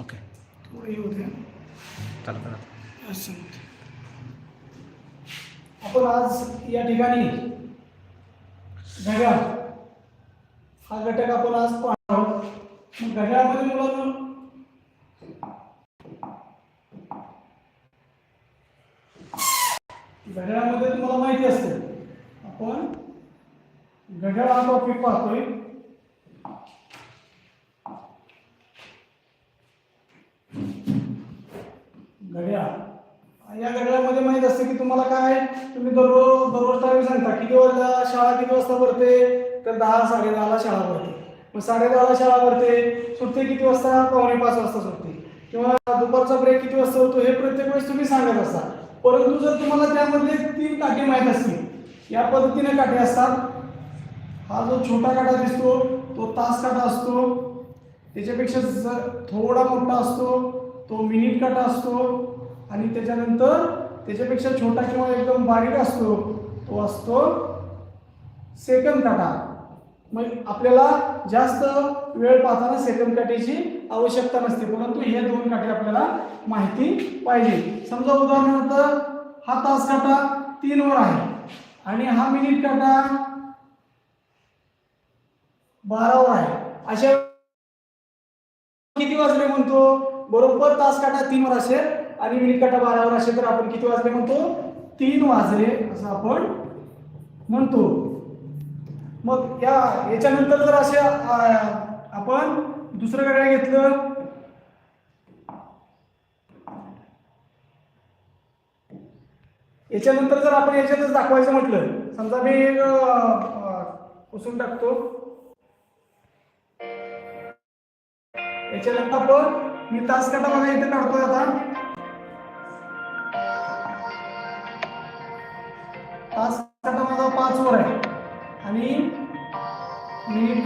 Okay. थोडं हे होते चालू करा असं होते. आपण आज या ठिकाणी घड्याळ. हा घटक आपण आज पाहणार आहोत. मग घड्याळामध्ये मुलांना घड्याळामध्ये तुम्हाला माहिती असते. आपण घड्याळ हा टॉपिक पाहतोय. घड्याळ या घड्याळामध्ये माहीत असते की तुम्हाला काय तुम्ही दररोज दररोज टाईम सांगता किती वाजता शाळा किती वाजता भरते? तर दहा साडे दहाला शाळा भरते. मग साडे दहाला शाळा भरते सुटते किती वाजता? पावणे पाच वाजता सुटते. किंवा दुपारचा ब्रेक किती वाजता होतो हे प्रत्येक वेळेस तुम्ही सांगत असता. परंतु जर तुम्हाला त्यामध्ये तीन काठी माहीत असतील या पद्धतीने काठी असतात. हा जो छोटा काटा दिसतो तो तास काटा असतो. त्याच्यापेक्षा जर थोडा मोठा असतो तो मिनिट काटा असतो आणि त्याच्यानंतर त्याच्यापेक्षा छोटा किंवा एकदम बारीक असतो तो असतो सेकंद काटा मग आपल्याला जास्त वेळ पाहताना सेकंद काठीची आवश्यकता नसते परंतु हे दोन काठी आपल्याला माहिती पाहिजे. समजा उदाहरणार्थ हा तास काटा तीन वर आहे आणि हा मिनिट काटा बारावर आहे. अशा वाजले म्हणतो. बरोबर तास काटा तीन वर असेल. आणि मिनिट काटा बारावर असेल तर आपण किती वाजले म्हणतो? तीन वाजले असं आपण म्हणतो. मग या याच्यानंतर जर असे आपण दुसरं घड्याळ घेतलं. याच्यानंतर जर आपण याच्यातच दाखवायचं म्हटलं. समजा मी एक पुसून टाकतो. याच्यानंतर आपण. मी तास काटा बघा इथे काढतोय आता. तास काटा माझा पाच वर आहे. आणि मिनिट